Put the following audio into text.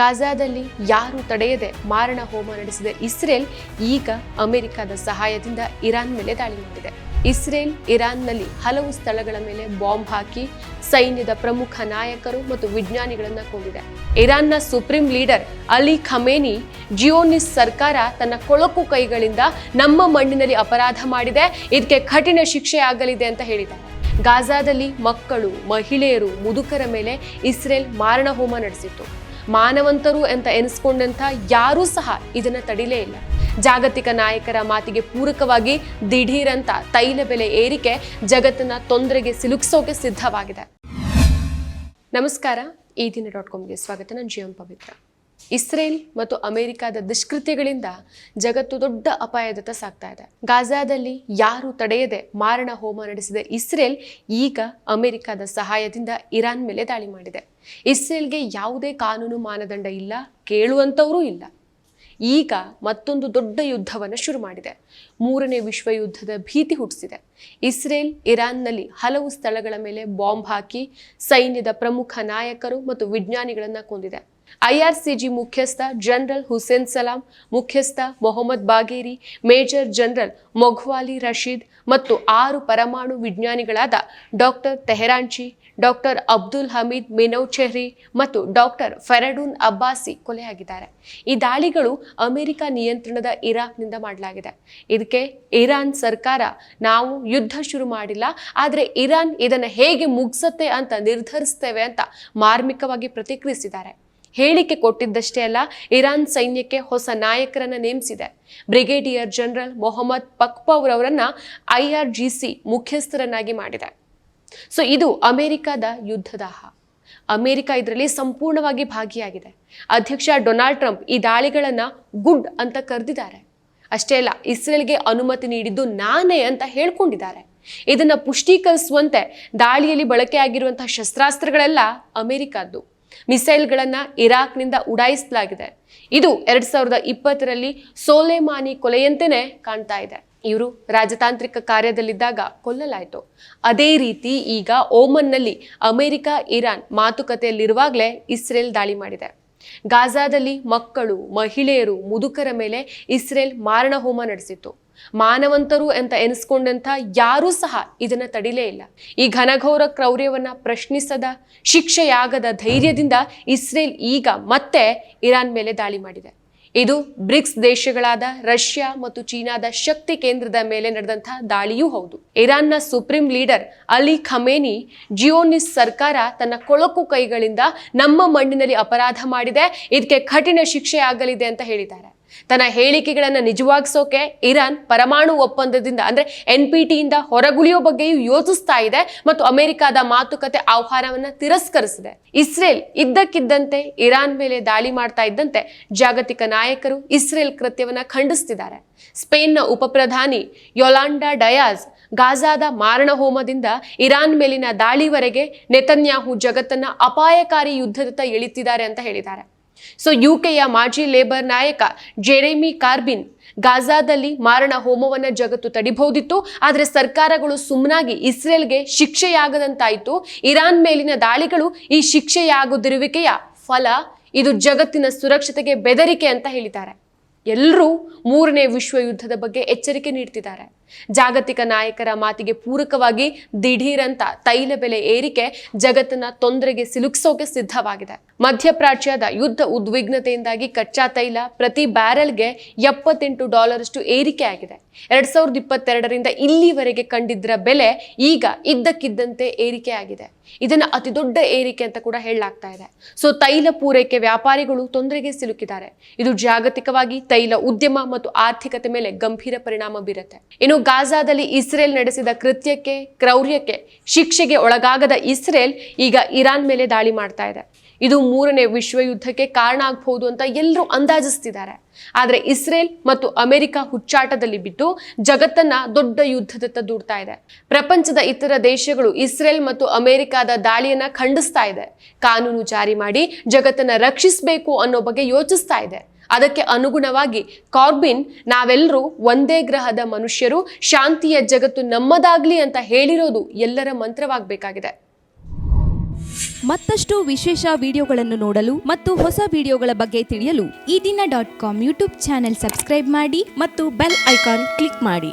ಗಾಜಾದಲ್ಲಿ ಯಾರು ತಡೆಯದೆ ಮಾರಣ ಹೋಮ ನಡೆಸಿದ ಇಸ್ರೇಲ್ ಈಗ ಅಮೆರಿಕದ ಸಹಾಯದಿಂದ ಇರಾನ್ ಮೇಲೆ ದಾಳಿ ಮಾಡಿದೆ. ಇಸ್ರೇಲ್ ಇರಾನ್ನಲ್ಲಿ ಹಲವು ಸ್ಥಳಗಳ ಮೇಲೆ ಬಾಂಬ್ ಹಾಕಿ ಸೈನ್ಯದ ಪ್ರಮುಖ ನಾಯಕರು ಮತ್ತು ವಿಜ್ಞಾನಿಗಳನ್ನು ಕೊಂದಿದೆ. ಇರಾನ್ನ supreme leader Ali Khamenei Zionist ಸರ್ಕಾರ ತನ್ನ ಕೊಳಕು ಕೈಗಳಿಂದ ನಮ್ಮ ಮಣ್ಣಿನಲ್ಲಿ ಅಪರಾಧ ಮಾಡಿದೆ, ಇದಕ್ಕೆ ಕಠಿಣ ಶಿಕ್ಷೆ ಆಗಲಿದೆ ಅಂತ ಹೇಳಿದೆ ಗಾಜಾದಲ್ಲಿ ಮಕ್ಕಳು, ಮಹಿಳೆಯರು, ಮುದುಕರ ಮೇಲೆ ಇಸ್ರೇಲ್ ಮಾರಣ ಹೋಮ ನಡೆಸಿತ್ತು. ಮಾನವಂತರು ಅಂತ ಎನಿಸ್ಕೊಂಡಂಥ ಯಾರೂ ಸಹ ಇದನ್ನು ತಡಿಲೇ ಇಲ್ಲ. ಜಾಗತಿಕ ನಾಯಕರ ಮಾತಿಗೆ ಪೂರಕವಾಗಿ ದಿಢೀರಂತ ತೈಲ ಬೆಲೆ ಏರಿಕೆ ಜಗತ್ತನ್ನ ತೊಂದರೆಗೆ ಸಿಲುಕಿಸೋಕೆ ಸಿದ್ಧವಾಗಿದೆ. ನಮಸ್ಕಾರ, ಈ ದಿನ ಡಾಟ್ ಕಾಮ್ಗೆ ಸ್ವಾಗತ. ನಾನು ಜೀವನ್ ಪವಿತ್ರ. ಇಸ್ರೇಲ್ ಮತ್ತು ಅಮೆರಿಕದ ದುಷ್ಕೃತ್ಯಗಳಿಂದ ಜಗತ್ತು ದೊಡ್ಡ ಅಪಾಯದತ್ತ ಸಾಗ್ತಾ ಇದೆ. ಗಾಜಾದಲ್ಲಿ ಯಾರು ತಡೆಯದೆ ಮಾರಣ ಹೋಮ ನಡೆಸಿದ ಇಸ್ರೇಲ್ ಈಗ ಅಮೆರಿಕದ ಸಹಾಯದಿಂದ ಇರಾನ್ ಮೇಲೆ ದಾಳಿ ಮಾಡಿದೆ. ಇಸ್ರೇಲ್ಗೆ ಯಾವುದೇ ಕಾನೂನು ಮಾನದಂಡ ಇಲ್ಲ, ಕೇಳುವಂಥವರೂ ಇಲ್ಲ. ಈಗ ಮತ್ತೊಂದು ದೊಡ್ಡ ಯುದ್ಧವನ್ನು ಶುರು ಮಾಡಿದೆ. ಮೂರನೇ ವಿಶ್ವ ಯುದ್ಧದ ಭೀತಿ ಹುಟ್ಟಿಸಿದೆ. ಇಸ್ರೇಲ್ ಇರಾನ್ನಲ್ಲಿ ಹಲವು ಸ್ಥಳಗಳ ಮೇಲೆ ಬಾಂಬ್ ಹಾಕಿ ಸೈನ್ಯದ ಪ್ರಮುಖ ನಾಯಕರು ಮತ್ತು ವಿಜ್ಞಾನಿಗಳನ್ನು ಕೊಂದಿದೆ. ಐಆರ್ಸಿಜಿ ಮುಖ್ಯಸ್ಥ ಜನರಲ್ ಹುಸೇನ್ ಸಲಾಂ, ಮುಖ್ಯಸ್ಥ ಮೊಹಮ್ಮದ್ ಬಾಗೇರಿ, ಮೇಜರ್ ಜನರಲ್ ಮೊಘ್ವಾಲಿ ರಶೀದ್ ಮತ್ತು ಆರು ಪರಮಾಣು ವಿಜ್ಞಾನಿಗಳಾದ doctor Tehranchi, doctor Abdul Hamid Minouchehri ಮತ್ತು ಡಾಕ್ಟರ್ ಫೆರಡೂನ್ ಅಬ್ಬಾಸಿ ಕೊಲೆಯಾಗಿದ್ದಾರೆ. ಈ ದಾಳಿಗಳು ಅಮೆರಿಕ ನಿಯಂತ್ರಣದ ಇರಾಕ್ನಿಂದ ಮಾಡಲಾಗಿದೆ. ಇದಕ್ಕೆ ಇರಾನ್ ಸರ್ಕಾರ ನಾವು ಯುದ್ಧ ಶುರು ಮಾಡಿಲ್ಲ, ಆದರೆ ಇರಾನ್ ಇದನ್ನು ಹೇಗೆ ಮುಗಿಸುತ್ತೆ ಅಂತ ನಿರ್ಧರಿಸ್ತೇವೆ ಅಂತ ಮಾರ್ಮಿಕವಾಗಿ ಪ್ರತಿಕ್ರಿಯಿಸಿದ್ದಾರೆ. ಹೇಳಿಕೆ ಕೊಟ್ಟಿದ್ದಷ್ಟೇ ಅಲ್ಲ, ಇರಾನ್ ಸೈನ್ಯಕ್ಕೆ ಹೊಸ ನಾಯಕರನ್ನ ನೇಮಿಸಿದೆ. ಬ್ರಿಗೇಡಿಯರ್ ಜನರಲ್ ಮೊಹಮ್ಮದ್ ಪಕ್ಪೌರ್ ಅವರನ್ನ ಐಆರ್ಜಿಸಿ ಮುಖ್ಯಸ್ಥರನ್ನಾಗಿ ಮಾಡಿದೆ. ಸೊ ಇದು ಅಮೆರಿಕದ ಯುದ್ಧದಾಹ ಅಮೆರಿಕ ಇದರಲ್ಲಿ ಸಂಪೂರ್ಣವಾಗಿ ಭಾಗಿಯಾಗಿದೆ. ಅಧ್ಯಕ್ಷ ಡೊನಾಲ್ಡ್ ಟ್ರಂಪ್ ಈ ದಾಳಿಗಳನ್ನ ಗುಡ್ ಅಂತ ಕರೆದಿದ್ದಾರೆ. ಅಷ್ಟೇ ಅಲ್ಲ, ಇಸ್ರೇಲ್ಗೆ ಅನುಮತಿ ನೀಡಿದ್ದು ನಾನೇ ಅಂತ ಹೇಳ್ಕೊಂಡಿದ್ದಾರೆ. ಇದನ್ನು ಪುಷ್ಟೀಕರಿಸುವಂತೆ ದಾಳಿಯಲ್ಲಿ ಬಳಕೆಯಾಗಿರುವಂತಹ ಶಸ್ತ್ರಾಸ್ತ್ರಗಳೆಲ್ಲ ಅಮೆರಿಕದ್ದು. ಮಿಸೈಲ್ಗಳನ್ನ ಇರಾಕ್ನಿಂದ ಉಡಾಯಿಸಲಾಗಿದೆ. ಇದು ಎರಡ್ ಸಾವಿರದ ಇಪ್ಪತ್ತರಲ್ಲಿ ಸೋಲೆಮಾನಿ ಕೊಲೆಯಂತೆಯೇ ಕಾಣ್ತಾ ಇದೆ. ಇವರು ರಾಜತಾಂತ್ರಿಕ ಕಾರ್ಯದಲ್ಲಿದ್ದಾಗ ಕೊಲ್ಲಲಾಯಿತು. ಅದೇ ರೀತಿ ಈಗ ಓಮನ್ನಲ್ಲಿ ಅಮೆರಿಕ, ಇರಾನ್ ಮಾತುಕತೆಯಲ್ಲಿರುವಾಗಲೇ ಇಸ್ರೇಲ್ ದಾಳಿ ಮಾಡಿದೆ. ಗಾಜಾದಲ್ಲಿ ಮಕ್ಕಳು, ಮಹಿಳೆಯರು ಮುದುಕರ ಮೇಲೆ ಇಸ್ರೇಲ್ ಮಾರಣ ಹೋಮ ನಡೆಸಿತ್ತು. ಮಾನವಂತರು ಅಂತ ಎನಿಸ್ಕೊಂಡಂತ ಯಾರೂ ಸಹ ಇದನ್ನ ತಡಿಲೇ ಇಲ್ಲ. ಈ ಘನಘೋರ ಕ್ರೌರ್ಯವನ್ನ ಪ್ರಶ್ನಿಸದ, ಶಿಕ್ಷೆಯಾಗದ ಧೈರ್ಯದಿಂದ ಇಸ್ರೇಲ್ ಈಗ ಮತ್ತೆ ಇರಾನ್ ಮೇಲೆ ದಾಳಿ ಮಾಡಿದೆ. ಇದು ಬ್ರಿಕ್ಸ್ ದೇಶಗಳಾದ ರಷ್ಯಾ ಮತ್ತು ಚೀನಾದ ಶಕ್ತಿ ಕೇಂದ್ರದ ಮೇಲೆ ನಡೆದಂತಹ ದಾಳಿಯೂ ಹೌದು. ಇರಾನ್ನ supreme leader Ali Khamenei Zionist ಸರ್ಕಾರ ತನ್ನ ಕೊಳಕು ಕೈಗಳಿಂದ ನಮ್ಮ ಮಣ್ಣಿನಲ್ಲಿ ಅಪರಾಧ ಮಾಡಿದೆ, ಇದಕ್ಕೆ ಕಠಿಣ ಶಿಕ್ಷೆ ಆಗಲಿದೆ ಅಂತ ಹೇಳಿದ್ದಾರೆ. ತನ್ನ ಹೇಳಿಕೆಗಳನ್ನು ನಿಜವಾಗಿಸೋಕೆ ಇರಾನ್ ಪರಮಾಣು ಒಪ್ಪಂದದಿಂದ, ಅಂದ್ರೆ ಎನ್ ಪಿ ಟಿಯಿಂದ ಹೊರಗುಳಿಯೋ ಬಗ್ಗೆಯೂ ಯೋಚಿಸ್ತಾ ಇದೆ ಮತ್ತು ಅಮೆರಿಕದ ಮಾತುಕತೆ ಆಹ್ವಾನವನ್ನು ತಿರಸ್ಕರಿಸಿದೆ. ಇಸ್ರೇಲ್ ಇದ್ದಕ್ಕಿದ್ದಂತೆ ಇರಾನ್ ಮೇಲೆ ದಾಳಿ ಮಾಡ್ತಾ ಇದ್ದಂತೆ ಜಾಗತಿಕ ನಾಯಕರು ಇಸ್ರೇಲ್ ಕೃತ್ಯವನ್ನ ಖಂಡಿಸ್ತಿದ್ದಾರೆ. ಸ್ಪೇನ್ನ ಉಪಪ್ರಧಾನಿ ಯೊಲಾಂಡಾ ಡಯಾಸ್ ಗಾಜಾದ ಮಾರಣ ಹೋಮದಿಂದ ಇರಾನ್ ಮೇಲಿನ ದಾಳಿವರೆಗೆ ನೆತನ್ಯಾಹು ಜಗತ್ತನ್ನ ಅಪಾಯಕಾರಿ ಯುದ್ಧದತ್ತ ಎಳಿತಿದ್ದಾರೆ ಅಂತ ಹೇಳಿದ್ದಾರೆ. ಸೊ ಯುಕೆಯ ಮಾಜಿ ಲೇಬರ್ ನಾಯಕ ಜೆರೆಮಿ ಕಾರ್ಬಿನ್ ಗಾಜಾದಲ್ಲಿ ಮಾರಣ ಹೋಮವನ್ನ ಜಗತ್ತು ತಡಿಬಹುದಿತ್ತು. ಆದರೆ ಸರ್ಕಾರಗಳು ಸುಮ್ಮನಾಗಿ ಇಸ್ರೇಲ್ಗೆ ಶಿಕ್ಷೆಯಾಗದಂತಾಯಿತು. ಇರಾನ್ ಮೇಲಿನ ದಾಳಿಗಳು ಈ ಶಿಕ್ಷೆಯಾಗದಿರುವಿಕೆಯ ಫಲ ಇದು ಜಗತ್ತಿನ ಸುರಕ್ಷತೆಗೆ ಬೆದರಿಕೆ ಅಂತ ಹೇಳಿದ್ದಾರೆ. ಎಲ್ಲರೂ ಮೂರನೇ ವಿಶ್ವ ಯುದ್ಧದ ಬಗ್ಗೆ ಎಚ್ಚರಿಕೆ ನೀಡ್ತಿದ್ದಾರೆ. ಜಾಗತಿಕ ನಾಯಕರ ಮಾತಿಗೆ ಪೂರಕವಾಗಿ ದಿಢೀರಂತ ತೈಲ ಬೆಲೆ ಏರಿಕೆ ಜಗತ್ತನ್ನ ತೊಂದರೆಗೆ ಸಿಲುಕಿಸೋಕೆ ಸಿದ್ಧವಾಗಿದೆ. ಮಧ್ಯಪ್ರಾಚ್ಯದ ಯುದ್ಧ ಉದ್ವಿಗ್ನತೆಯಿಂದಾಗಿ ಕಚ್ಚಾ ತೈಲ ಪ್ರತಿ ಬ್ಯಾರೆಲ್ಗೆ ಎಪ್ಪತ್ತೆಂಟು ಡಾಲರ್ ಅಷ್ಟು ಏರಿಕೆ ಆಗಿದೆ ಎರಡ್ ಸಾವಿರದ ಇಪ್ಪತ್ತೆರಡರಿಂದ ಇಲ್ಲಿವರೆಗೆ ಕಂಡಿದ್ದರ ಬೆಲೆ ಈಗ ಇದ್ದಕ್ಕಿದ್ದಂತೆ ಏರಿಕೆ ಆಗಿದೆ ಇದನ್ನ ಅತಿದೊಡ್ಡ ಏರಿಕೆ ಅಂತ ಕೂಡ ಹೇಳಲಾಗ್ತಾ ಇದೆ. ಸೊ ತೈಲ ಪೂರೈಕೆ ವ್ಯಾಪಾರಿಗಳು ತೊಂದರೆಗೆ ಸಿಲುಕಿದ್ದಾರೆ. ಇದು ಜಾಗತಿಕವಾಗಿ ತೈಲ ಉದ್ಯಮ ಮತ್ತು ಆರ್ಥಿಕತೆ ಮೇಲೆ ಗಂಭೀರ ಪರಿಣಾಮ ಬೀರುತ್ತೆ. ಇನ್ನು ಗಾಜಾದಲ್ಲಿ ಇಸ್ರೇಲ್ ನಡೆಸಿದ ಕೃತ್ಯಕ್ಕೆ, ಕ್ರೌರ್ಯಕ್ಕೆ ಶಿಕ್ಷೆಗೆ ಒಳಗಾಗದ ಇಸ್ರೇಲ್ ಈಗ ಇರಾನ್ ಮೇಲೆ ದಾಳಿ ಮಾಡ್ತಾ ಇದೆ. ಇದು ಮೂರನೇ ವಿಶ್ವ ಯುದ್ಧಕ್ಕೆ ಕಾರಣ ಆಗಬಹುದು ಅಂತ ಎಲ್ಲರೂ ಅಂದಾಜಿಸ್ತಿದ್ದಾರೆ. ಆದರೆ ಇಸ್ರೇಲ್ ಮತ್ತು ಅಮೆರಿಕ ಹುಚ್ಚಾಟದಲ್ಲಿ ಬಿದ್ದು ಜಗತ್ತನ್ನ ದೊಡ್ಡ ಯುದ್ಧದತ್ತ ದೂಡ್ತಾ ಇದೆ. ಪ್ರಪಂಚದ ಇತರ ದೇಶಗಳು ಇಸ್ರೇಲ್ ಮತ್ತು ಅಮೆರಿಕದ ದಾಳಿಯನ್ನ ಖಂಡಿಸ್ತಾ ಇದೆ. ಕಾನೂನು ಜಾರಿ ಮಾಡಿ ಜಗತ್ತನ್ನ ರಕ್ಷಿಸಬೇಕು ಅನ್ನೋ ಬಗ್ಗೆ ಯೋಚಿಸ್ತಾ ಇದೆ. ಅದಕ್ಕೆ ಅನುಗುಣವಾಗಿ ಕಾರ್ಬಿನ್ ನಾವೆಲ್ಲರೂ ಒಂದೇ ಗ್ರಹದ ಮನುಷ್ಯರು, ಶಾಂತಿಯ ಜಗತ್ತು ನಮ್ಮದಾಗ್ಲಿ ಅಂತ ಹೇಳಿರೋದು ಎಲ್ಲರ ಮಂತ್ರವಾಗಬೇಕಾಗಿದೆ. ಮತ್ತಷ್ಟು ವಿಶೇಷ ವಿಡಿಯೋಗಳನ್ನು ನೋಡಲು ಮತ್ತು ಹೊಸ ವಿಡಿಯೋಗಳ ಬಗ್ಗೆ ತಿಳಿಯಲು Eedina dot com YouTube channel subscribe ಮಾಡಿ ಮತ್ತು ಬೆಲ್ ಐಕಾನ್ ಕ್ಲಿಕ್ ಮಾಡಿ.